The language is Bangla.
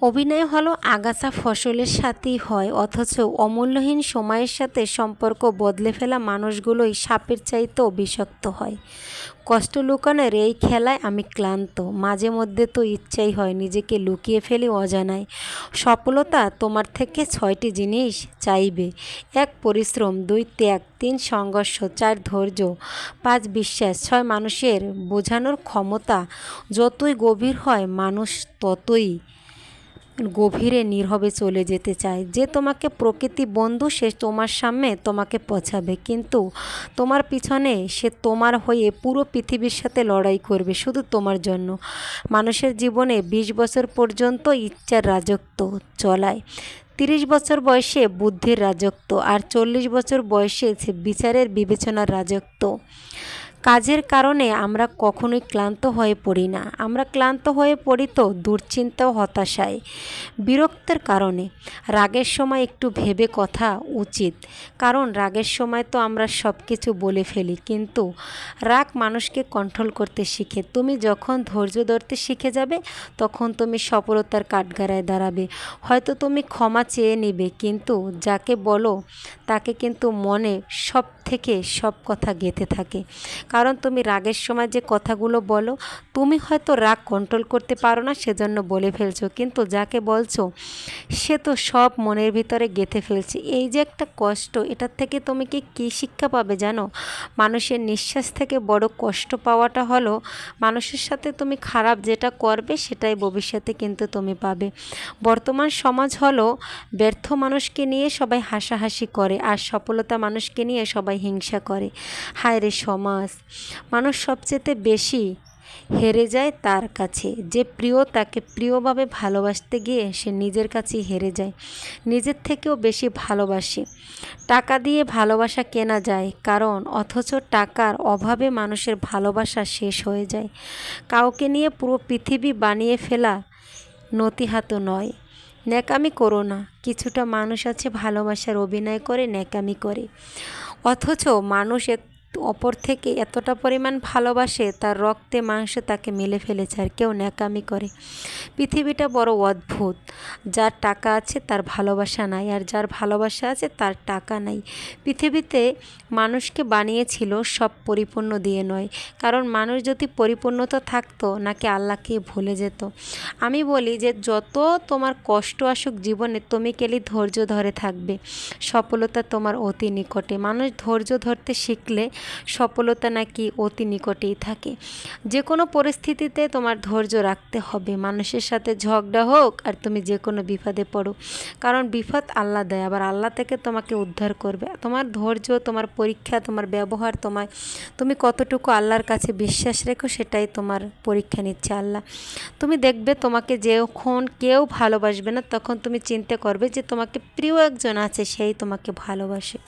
অভিনয় হলো আগাছা ফসলের সাথেই হয়, অথচ অমূল্যহীন সময়ের সাথে সম্পর্ক বদলে ফেলা মানুষগুলোই সাপের চাইতেও বিষাক্ত হয়। কষ্ট লুকানোর এই খেলায় আমি ক্লান্ত, মাঝে মধ্যে তো ইচ্ছাই হয় নিজেকে লুকিয়ে ফেলি অজানায়। সফলতা তোমার থেকে ছয়টি জিনিস চাইবে, এক পরিশ্রম, দুই ত্যাগ, তিন সংঘর্ষ, চার ধৈর্য, পাঁচ বিশ্বাস। ছয় মানুষের বোঝানোর ক্ষমতা যতই গভীর হয়, মানুষ ততই গভীরে নীরবে চলে যেতে চায়। যে তোমাকে প্রকৃতি বন্ধু, সে তোমার সামনে তোমাকে পছাবে। কিন্তু তোমার পিছনে সে তোমার হয়ে পুরো পৃথিবীর সাথে লড়াই করবে শুধু তোমার জন্য। মানুষের জীবনে বিশ বছর পর্যন্ত ইচ্ছার রাজত্ব চলায়। তিরিশ বছর বয়সে বুদ্ধির রাজত্ব আর চল্লিশ বছর বয়সে সে বিচারের বিবেচনার রাজত্ব। কাজের কারণে আমরা কখনোই ক্লান্ত হয়ে পড়ি না। আমরা ক্লান্ত হয়ে পড়ি তো দুশ্চিন্তা ও হতাশায়। বিরক্তের কারণে। রাগের সময় একটু ভেবে কথা উচিত। কারণ রাগের সময় তো আমরা সব কিছু বলে ফেলি। কিন্তু রাগ মানুষকে কন্ট্রোল করতে শিখে। তুমি যখন ধৈর্য ধরতে শিখে যাবে, তখন তুমি সফলতার কাঠগাড়ায় দাঁড়াবে। হয়তো তুমি ক্ষমা চেয়ে নিবে, কিন্তু যাকে বলো, তাকে কিন্তু মনে সব থেকে সব কথা গেঁথে থাকে। কারণ তুমি রাগের সময় যে কথাগুলো বলো, তুমি হয়তো রাগ কন্ট্রোল করতে পারো না, সেজন্য বলে ফেলছো। কিন্তু যাকে বলছো, সে তো সব মনের ভিতরে গেঁথে ফেলছে। এই যে একটা কষ্ট, এটার থেকে তুমি কি, কী শিক্ষা পাবে জানো? মানুষের নিঃশ্বাস থেকে বড় কষ্ট পাওয়াটা হলো, মানুষের সাথে তুমি খারাপ যেটা করবে, সেটাই ভবিষ্যতে কিন্তু তুমি পাবে। বর্তমান সমাজ হলো, ব্যর্থ মানুষকে নিয়ে সবাই হাসাহাসি করে, আর সফলতা মানুষকে নিয়ে সবাই হিংসা করে। হায় রে সমাজ! মানুষ সবচেয়ে বেশি হেরে যায় তার কাছে। যে প্রিয় তাকে প্রিয়ভাবে ভালোবাসতে গিয়ে সে নিজের কাছেই হেরে যায়, নিজের থেকেও বেশি ভালোবাসে। টাকা দিয়ে ভালোবাসা কেনা যায়, কারণ অথচ টাকার অভাবে মানুষের ভালোবাসা শেষ হয়ে যায়। কাউকে নিয়ে পুরো পৃথিবী বানিয়ে ফেলা নতিহাত নয়। ন্যাকামি করো না, কিছুটা মানুষ আছে ভালোবাসার অভিনয় করে, ন্যাকামি করে। অথচ মানুষ অপর থেকে এতটা পরিমাণ ভালোবাসে, তার রক্তে মাংসে তাকে মিলে ফেলেছে আর কেউ ন্যাকামি করে। পৃথিবীটা বড় অদ্ভুত। যার টাকা আছে তার ভালোবাসা নাই, আর যার ভালোবাসা আছে তার টাকা নাই। পৃথিবীতে মানুষকে বানিয়েছিল সব পরিপূর্ণ দিয়ে নয়। কারণ মানুষ যদি পরিপূর্ণতা থাকতো, নাকি আল্লাহকে ভুলে যেত। আমি বলি যে, যত তোমার কষ্ট আসুক জীবনে, তুমি কেলি ধৈর্য ধরে থাকবে। সফলতা তোমার অতি নিকটে। মানুষ ধৈর্য ধরতে শিখলে সফলতা নাকি অতি নিকটেই থাকে। যে কোনো পরিস্থিতিতে তোমার ধৈর্য রাখতে হবে। মানুষের সাথে ঝগড়া হোক আর তুমি যে কোনো বিপদে পড়ো। কারণ বিপদ আল্লাহ দেয়, আবার আল্লাহ থেকে তোমাকে উদ্ধার করবে। তোমার ধৈর্য, তোমার পরীক্ষা, তোমার ব্যবহার তোমার তুমি কতটুকু আল্লাহর কাছে বিশ্বাস রেখো সেটাই তোমার পরীক্ষা নিচ্ছে আল্লাহ। তুমি দেখবে তোমাকে যখন কেউ ভালোবাসবে না, তখন তুমি চিন্তা করবে যে তোমাকে প্রিয় একজন আছে, সেই তোমাকে ভালোবাসে।